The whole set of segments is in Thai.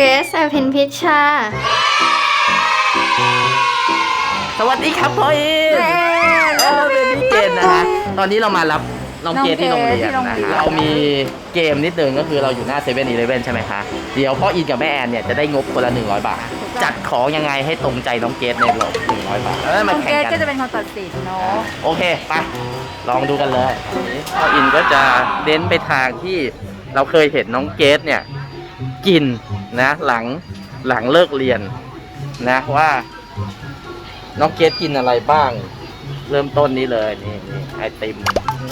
เกรซอภินพิชชา สวัสดีครับพ่อเอ็นแม่เออเป็นพี่เกณฑ์นะฮะตอนนี้เรามารับน้องเกดที่โรงเรียนน้องนะเกรซที่โรงเรียนเรามีเกมนิดนึงก็คือเราอยู่หน้าเซเว่นอีเลฟเว่นใช่ไหมคะ เดี๋ยวพ่ออินกับแม่แอนเนี่ยจะได้งบคนละ 100 บาท จัดของยังไงให้ตรงใจน้องเกดในหลบ100 บาทแล้วน้มาองเกแข่รงซกัก็นจะเป็นคนตัดสินเนาะ โอเคไปลองดูกันเลยพ่ออินก็จะเน้นไปทางที่เราเคยเห็นน้องเกดเนี่ยกิน นะหลังหลังเลิกเรียนนะว่าน้องเกดกินอะไรบ้าง เริ่มต้นนี้เลยนี่นี่ไอติม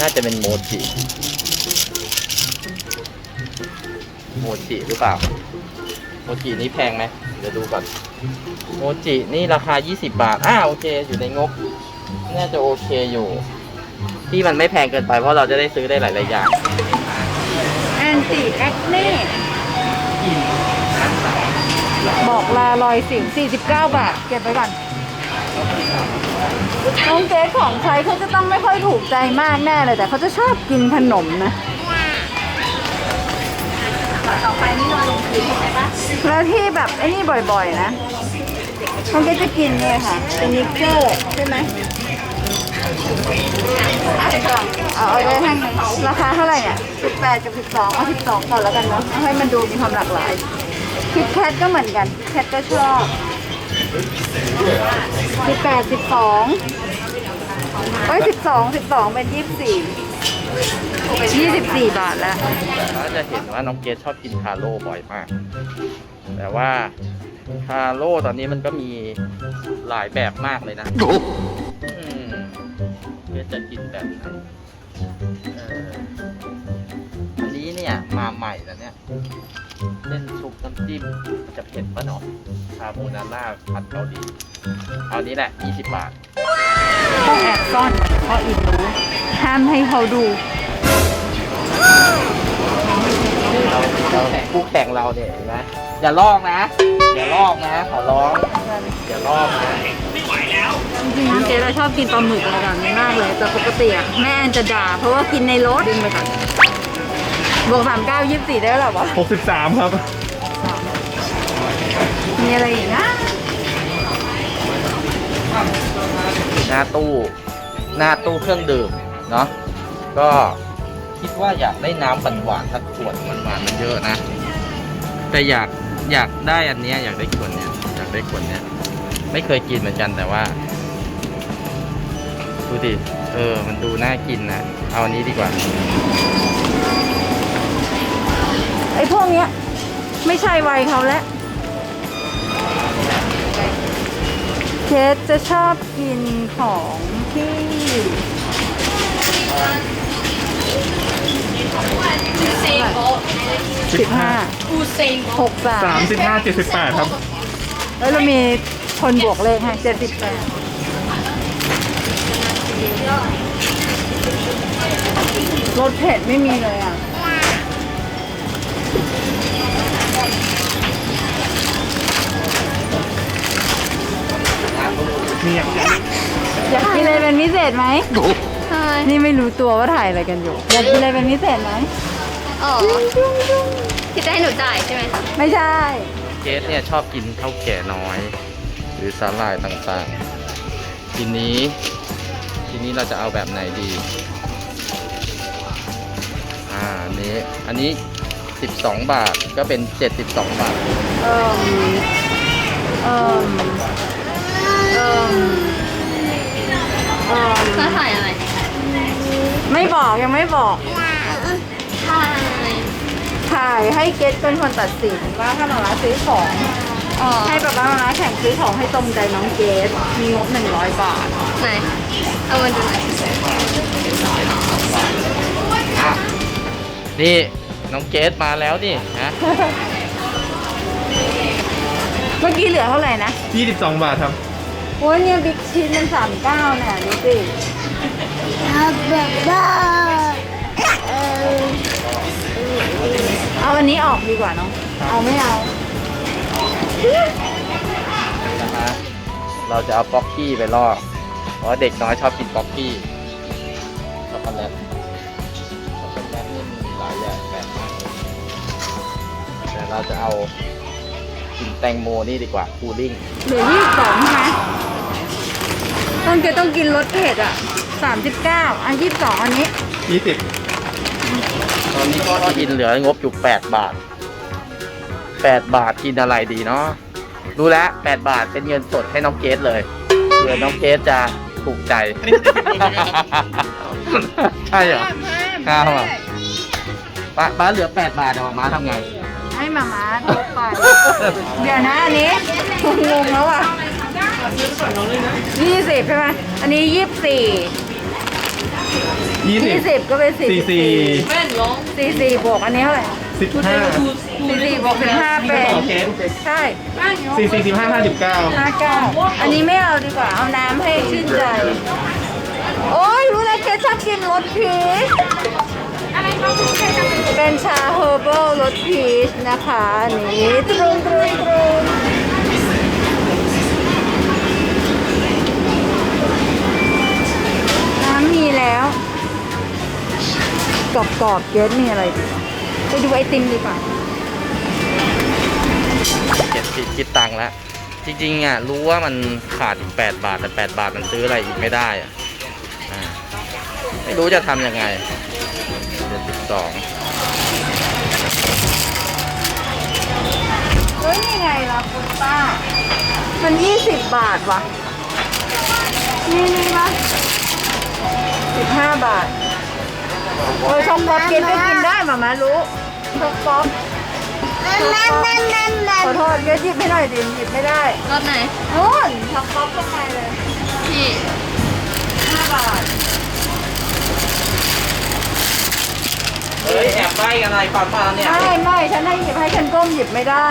น่าจะเป็นโมจิโมจิหรือเปล่า โมจินี่แพงไหมเดี๋ยวดูก่อนโมจินี่ราคา 20 บาทอ่าโอเค อยู่ในงบ น่าจะโอเคอยู่ ที่มันไม่แพงเกินไปเพราะเราจะได้ซื้อได้หลาย ๆ อย่างแอนตี้แอคเน่ บอกลารอยสิว49 บาท เก็บไปก่อนน้องเกรซของใช้เขาจะต้องไม่ค่อยถูกใจมากแน่เลยแต่เขาจะชอบกินขนมนะ ต่อไปนี่นอนลงพื้นใช่ปะแล้วที่แบบไอ้นี่บ่อยๆนะน้องเกรซจะกินเลยค่ะ เป็นนิกเกอร์ใช่ไหมเอาเอาได้ทั้งราคาเท่าไหร่เนี่ย18กับ12เอา12ก่อนแล้วกันเนาะให้มันดูมีความหลากหลาย คิดแคทก็เหมือนกันแคทก็ชอบสิบแปดสิบสองเอ้ยสิบสองสิบสองเป็นยี่สิบสี่ยี่สิบสี่บาทแล้วก็จะเห็นว่าน้องเกดชอบกินคาโร่บ่อยมาก แต่ว่าคาโร่ตอนนี้มันก็มีหลายแบบมากเลยนะเกดจะกินแบบไหน เอออันนี้เนี่ยมาใหม่แล้วเนี่ยเล่นซุปน้ำจิ้มจะเผ็ดปะเนาะคาโบนาร่าผัดเกาหลีเอานี้แหละ 20 บาท ต้องแอบซ่อนเพราะอีกรู้ห้ามให้เขาดูเราเราคู่แข่งเราเนี่ยเห็นไหมอย่าลอกนะ อย่าลอกนะ ขอร้องอย่าลอกนะจริงๆน้องเกรซเราชอบกินปลาหมึกอะไรแบบนี้มากเลย แต่ปกติอะแม่แอนจะด่า เพราะว่ากินในรถดึงไปก่อน บวกสามเก้ายี่สิบสี่ได้หรอวะ63ครับ มีอะไรอีกนะ หน้าตู้ หน้าตู้เครื่องดื่ม เนาะ ก็คิดว่าอยากได้น้ำหวานๆสักขวดหวานๆมันเยอะนะ แต่อยากอยากได้อันเนี้ยอยากได้ขวดเนี้ยอยากได้ขวดเนี้ย ไม่เคยกินเหมือนกันแต่ว่า ดูดิ เออ มันดูน่ากินนะ เอาอันนี้ดีกว่า ไอ้พวกเนี้ย ไม่ใช่วัยเขาแล้วเคสจะชอบกินของที่สิบห้าหกสาม35 78ครับ แล้วเรามีคนบวกเลขให้เจ็ดสิบแปดรสเผ็ดไม่มีเลยอะ มีอย่างอยากกินอะไรเป็นพิเศษไหม ใช่นี่ไม่รู้ตัวว่าถ่ายอะไรกันอยู่ อยากกินอะไรเป็นพิเศษไหม อ๋อที่จะให้หนูจ่ายใช่ไหมไม่ใช่ เกสเนี่ยชอบกินข้าวแก่น้อย หรือสาหร่ายต่างๆ ทีนี้ ทีนี้เราจะเอาแบบไหนดี อ่าอันนี้ อันนี้ 12บาทก็เป็น 72 บาท เอ่มเอ่มเอ่มเอ่มจะถ่ายอะไรไม่บอกยังไม่บอก ถ่ายถ่ายให้เกตเป็นคนตัดสินว่าถ้ามาร้านซื้อของ อ๋อให้ป๊าป๊ามาร้านแข่งซื้อของให้ตรงใจน้องเกตมีงบหนึ่งร้อยบาท ไหน เอามาดูหน่อยนี่ น้องเกสมาแล้วนี่ฮะเมื่อกี้เหลือเท่าไหร่นะ 22 บาทครับ โอ้ยเนี่ยบิ๊กชิ้นมันสามเก้าเนี่ยดูสิเอาอันนี้ออกดีกว่าเนาะเอาไม่เอา นะฮะเราจะเอาป๊อกกี้ไปล่อเพราะว่าเด็กน้อยชอบกินป๊อกกี้ช็อกโกแลต เลยแต่เราจะเอากินแตงโมนี่ดีกว่าคูลิ่งเหลือยี่สิบสองใช่ไหมต้องเกต้องกินรสเผ็ดอะสามสิบเก้าอันยี่สิบสองอันนี้ยี่สิบตอนนี้ก็กินเหลืองบอยู่8บาท8บาทกินอะไรดีเนาะรู้แล้ว8บาทเป็นเงินสดให้น้องเกสเลยเผื่อน้องเกสจะถูกใจใช่เหรอข้าวอะป้าป้าเหลือ8บาทเดี๋ยวมาทำไง ให้มาม่าลดไป เดี๋ยวนะอันนี้งงแล้วอะยี่สิบใช่ไหมอันนี้ยี่สิบสี่ยี่สิบยี่สิบก็เป็นสี่สี่สี่สี่สี่บวกอันนี้เท่าไหร่สิบห้าสี่สี่บวกสิบห้าเป็นโอเคใช่สี่สี่สิบห้าห้าสิบเก้าห้าเก้าอันนี้ไม่เอาดีกว่า เอาน้ำให้ชื่นใจ โอ้ยรู้แล้วแกชอบกินรสพีช เป็นชาเฮอร์เบิลรสพีชนะคะนนี้ตรุงตรุงตรุงน้ำมีแล้วกรอบกรอบเยอะมีอะไรดีไปดูไอติมดีกว่าเจ็ดสิบคิดตังค์แล้ว จริงๆอะรู้ว่ามันขาดอีก8บาทแต่8บาทมันซื้ออะไรอีกไม่ได้อะไม่รู้จะทำยังไง สิบสองเฮ้ยนี่ไงล่ะคุณป้า มันยี่สิบบาทว่ะนี่นี่ปะสิบห้าบาทเออช็อกโกแลตกินก็กินได้หมามารู้ช็อกโกแลตขอโทษเกหยิบให้หน่อยดิหยิบไม่ได้รถไหนโน่นช็อกโกแลตข้างใน เฮ้ยแอบใบกันอะไรความป้าเนี่ยไม่ไม่ฉันให้หยิบให้ฉันก้มหยิบไม่ได้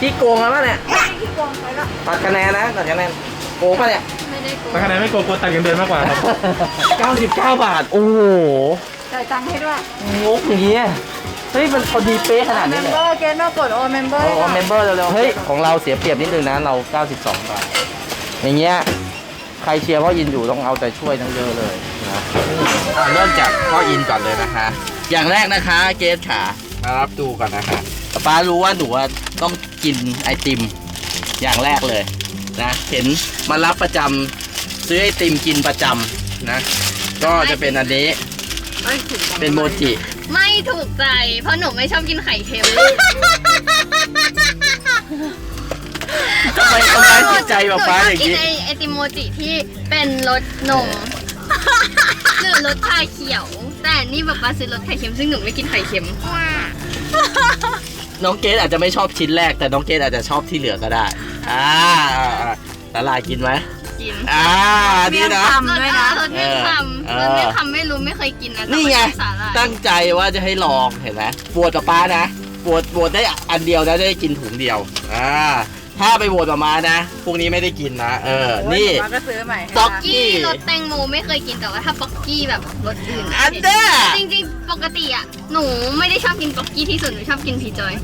ที่โกงแล้วป่ะเนี่ยไม่ที่โกงไปละตัดคะแนนนะตัดคะแนนโกงป่ะเนี่ยไม่ได้โกงแต่คะแนนไม่โกงโกงตัดกันเดินมากกว่าครับ 99 บาท โอ้โหจ่ายตังค์ให้ด้วยงกอย่างเงี้ยเฮ้ยมันพอดีเป๊ะขนาดเมนี้มเลยเบอร์เกณฑ์มากดโอเมมเบอร์โอ้เมมเบอร์เร็วๆเฮ้ยของเราเสียเปรียบนิดนึงนะเรา 92 บาท อย่างเงี้ยใครเชียร์พ่ออินอยู่ต้องเอาใจช่วยทั้งเยอะเลยนะอ่าเริ่มจากพ่ออินก่อนเลยนะคะ อย่างแรกนะคะเกสขามารับดูก่อนนะคะป้ารู้ว่าหนูอะต้องกินไอติม อย่างแรกเลยนะเห็นมารับประจำซื้อไอติมกินประจำนะ ก็จะเป็นอันนี้เป็นโมจิไม่ถูกใจ เพราะหนูไม่ชอบกินไข่เค็มทำไมทำร้ายจิตใจแบบป้าอย่างนี้นี้ไอไอติมโมจิที่เป็นรสนม หรือรสชาเขียว แต่นี่แบบป้าซื้อรสไข่เค็มซึ่งหนูไม่กินไข่เค็ม น้องเกดอาจจะไม่ชอบชิ้นแรก แต่น้องเกดอาจจะชอบที่เหลือก็ได้ อ่าตลาดกินไหมกินอ่าดีนะ ทำด้วยนะ รสเมี่ยงคำเอรอสเมี่ยงคำไม่รู้ไม่เคยกินนะแต่นี่ไง ว่าสาหร่ายตั้งใจว่าจะให้ลองเห็นไหมปวดกับป้านะปวดปวดได้อันเดียวนะได้กินถุงเดียว อ่า ถ้าไปโหวตกับมานะพวกนี้ไม่ได้กินนะ เออ นี่มาก็ซื้อใหม่ให้ป๊อก นะกี้รสแตงโมไม่เคยกินแต่ว่าถ้าป๊อกกี้แบบรสอื่นอันเด้อจริงๆ ปกติอะ หนูไม่ได้ชอบกินป๊อกกี้ที่สุดหนูชอบกินพีจอย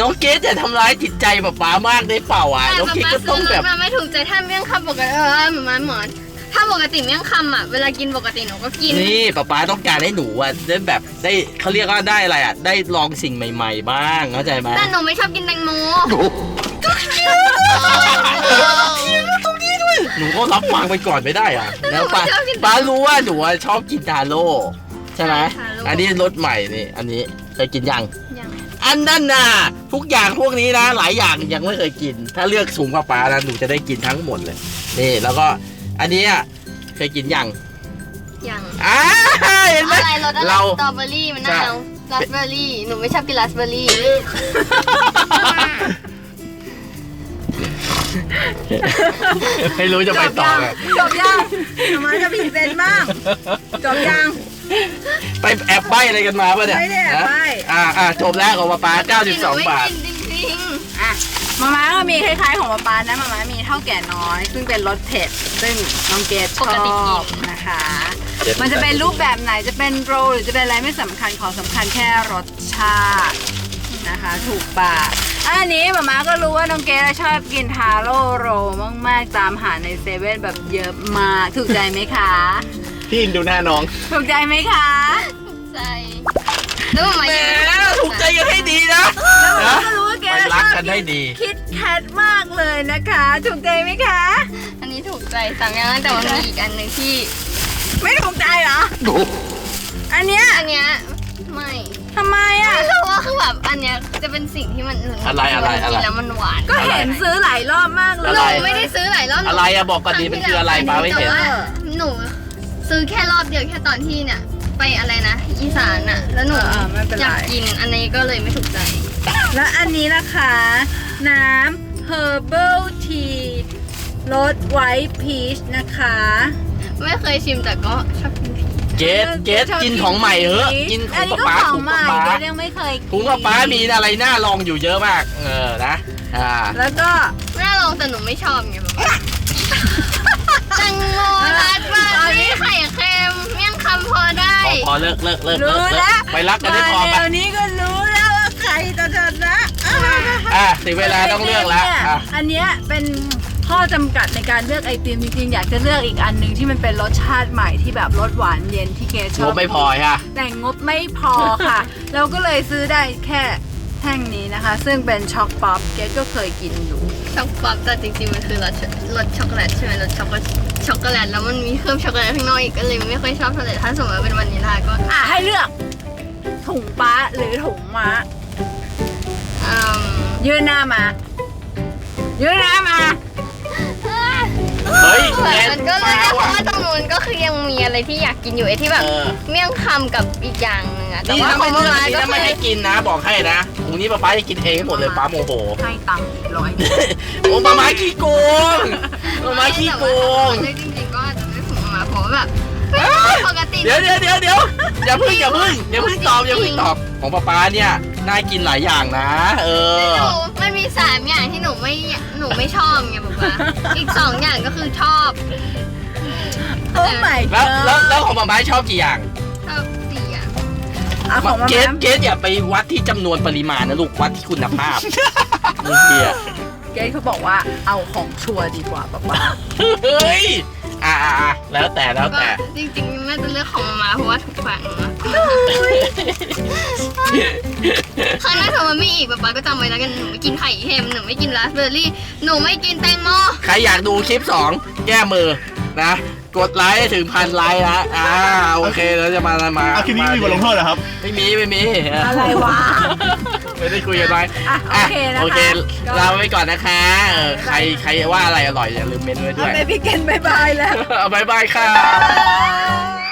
น้องเกดจะทำร้ายจิตใจป้าป้ามากได้เปล่าอะแต่น้องป๊าเกดป๊าก็ซื้ต้อองรแบสบ มาไม่ถูกใจถ้าเมี่ยงคำปกติเออเหมือนมันหมอน ถ้าปกติเมี่ยงคำอะเวลากินปกติหนูก็กิน นี่ป้าป้าต้องการให้หนูอะได้แบบได้เขาเรียกว่าได้อะไรอะ ได้ลองสิ่งใหม่ ๆ บ้างเข้าใจไหมแต่หนูไม่ชอบกินแตงโมห หนูก็รับฟังไปก่อนไม่ได้อะ แล้วป้าป้ารู้ว่าหนูอะชอบกินทาโร่ใช่ไหมใช่ทาโร่ อันนี้รสใหม่นี่ อันนี้เคยกินยัง ยังอันนั้นน่ะทุกอย่างพวกนี้นะหลายอย่างยังไม่เคยกิน ถ้าเลือกสูงกว่าป้านะหนูจะได้กินทั้งหมดเลยนี่แล้วก็อันนี้เคยกินยังยังอ่าเห็นไหม อะไรรสอะไรเราสตรอเบอรี่มันน่าวราสเบอรี่หนูไม่ชอบกินราสเบอร์ ไม่รู้จะไปต่อไงจบยังทำไมจะผิดเซนบ้างจบยัง ไปแอบใบอะไรกันมาปะเนี่ยไม่ได้แอบใบ้ฮะอ่าอ่าจบแล้วของป้าป้า92 บาทหนูไม่กินจริงอะมาม่าก็มีคล้ายๆของป๊าป๊านะมาม่ามีเท่าแก่น้อย ซึ่งเป็นรสเผ็ด ซึ่งน้องเกดชอบนะคะมันจะเป็นรูปแบบไหนจะเป็นโรลหรือจะเป็นอะไรไม่สำคัญของสำคัญแค่รสชาตินะคะ ถูกปาก อันนี้มาม่าก็รู้ว่าน้องเกดชอบกินทาโร่โรลมากๆตามหาในเซเว่นแบบเยอะมากถูกใจไหมคะ พี่อินดูหน้าน้องถูกใจไหมคะๆใช่แล้วมาแหมยืนถูกใจกันให้ดีนะ แล้วมาม่าก็รู้ว่าเกดชรักกันได้ดี คิดแคทมากเลยนะคะ ถูกใจไหมคะ อันนี้ถูกใจสามอย่างแต่ว่ามีอีกอันหนึ่งที่ ไม่ถูกใจเหรอ อันเนี้ยอันเนี้ยไม่ ทำไมอะเพราะว่าคือแบบอันเนี้ยจะเป็นสิ่งที่มันอะไรอะไรอะไร กินแล้วมันหวานก็เห็นซื้อหลายรอบมากเลยอะหไร นูไม่ได้ซื้อหลายรอบหนูอะไรอะบอกก่อนดีมันคืออะไรป้าไม่เห็น แต่ว่าหนูซื้อแค่รอบเดียวแค่ตอนที่เนี่ย ไปอะไรนะอีสานอะแล้วหนูเออเออไม่เป็นไร อยากกินอันนี้ก็เลยไม่ถูกใจ และอันนี้นะคะ น้ำ herbal tea รสไวท์พีชนะคะ ไม่เคยชิมแต่ก็ชอบกินผี เกสเกสกินของใหม่เหอะกินขอัอนงนี้ก็ป๊าขอถุงงใหม่ป๊าเกป๊าดยังไม่เคยกินถุงป๊ามีอะไรน่าลองอยู่เยอะมาก เออนะอ่าแล้วก็น่าลองแต่หนูไม่ชอบไงแบบว่าแตงโมรัดบารี่ไข่เค็มเมี่ยงคำพอได้พอพอเลิกเลิกเลิกเลิรู้กเลิแล้วกไปรักกันได้พอมาไปเดี๋ยวนี้ก็รู้แล้วว่าใครจะชนะอะถึงเวลาต้องเลือกแล้วนี่ยอะอันเนี้ยเป็น ข้อจำกัดในการเลือกไอติมจริงๆอยากจะเลือกอีกอันหนึ่งที่มันเป็นรสชาติใหม่ที่แบบรสหวานเย็นที่เกชงอบบไม่พอค่ะ แต่งบไม่พอค่ะ เราก็เลยซื้อได้แค่แท่งนี้นะคะ ซึ่งเป็นช็อกป๊อปเกดก็เคยกินอยู่ช็อกป๊อปแต่จริงๆมันคือรสรสช็อกโกแลตใช่ไหมรสช็อกโกช็อกโกแลตแล้วมันมีเครื่องช็อกโกแลตข้างนอกอีกก็เลยไม่ค่อยชอบเท่าไหร่ถ้าสมมติว่าเป็นวานิลลาก็อะให้เลือกถุงป้าหรือถุงม้าอืมยื่นหน้ามายื่นหน้ามา เฮ้ยแอนมันก็เลยมาเพราะว่าตรงนู้นก็คือยังมีอะไรที่อยากกินอยู่ไอ้ที่แบบเออ เมี่ยงคำกับอีกอย่างหนึงอะแต่นี่ว่าถ้าขอไม่งเลือกมาอันนี้ก็ถ้าไม่อให้กินนะบอกให้นะพรุ่งนี้ป้าป้าจะกินเองให้หมดเลยป้าโมโหให้ตังค์อีกร้อยโอ้มาม้าขี้โกงมาม้าขี้โกงจริงๆก็อาจจะไม่ถูกมาเพราะว่าแบบปกติ เดี๋ยวเดี๋ยวเดี๋ยวเดี๋ยวอย่าเพิ่งอย่าเพิ่งอย่าเพิ่งตอบอย่าเพิ่งตอบของป้าป้าเนี่ยน่ากินหลายอย่างนะ เออหนู มันมีสามอย่างที่หนูไม่หนูไม่ชอบไงบอกว่าอีกสองอย่างก็คือชอบโอ้ my แล้ว god แล้วแล้วของป้าป้าชอบกี่อย่างชอบสี่อย่างเอาของมาเกสแม่เกสอย่าไปวัดที่จำนวนปริมาณนะลูกวัดที่คุณภาพมึงเกียเกดเขาบอกว่าเอาของชัวร์ดีกว่าป๊าป๊าเฮ้ย อ่าอ่าอ่าแล้วแต่แล้วก็แต่ จริงๆแม่จะเลือกของมามาเพราะว่าถูกฝังมากครั้งหน้าถ้ามันมีอีกป๊าป๊าก็จำไว้แล้วกันหนูไม่กินไข่เค็มหนูไม่กินราสเบอร์รี่หนูไม่กินแตงโมใครอยากดูคลิป 2 แก้มือนะ กดไลค์ให้ถึงพันไลค์นะอ่าโอเคเราจะมามาเอาคลิปนี้มีบทลงโทษเหรอครับ ไม่มี ไม่มี อะไรวะ ไม่ได้คุยกันไว้อะโอเคนะคะโอเคก็ ลาไปก่อนนะคะ เออใครใครว่าอะไรอร่อยอย่าลืมเมนไว้ด้เอาวย ไปพี่เกนบายบายแล้ว เอาบายบายค่ะ Bye.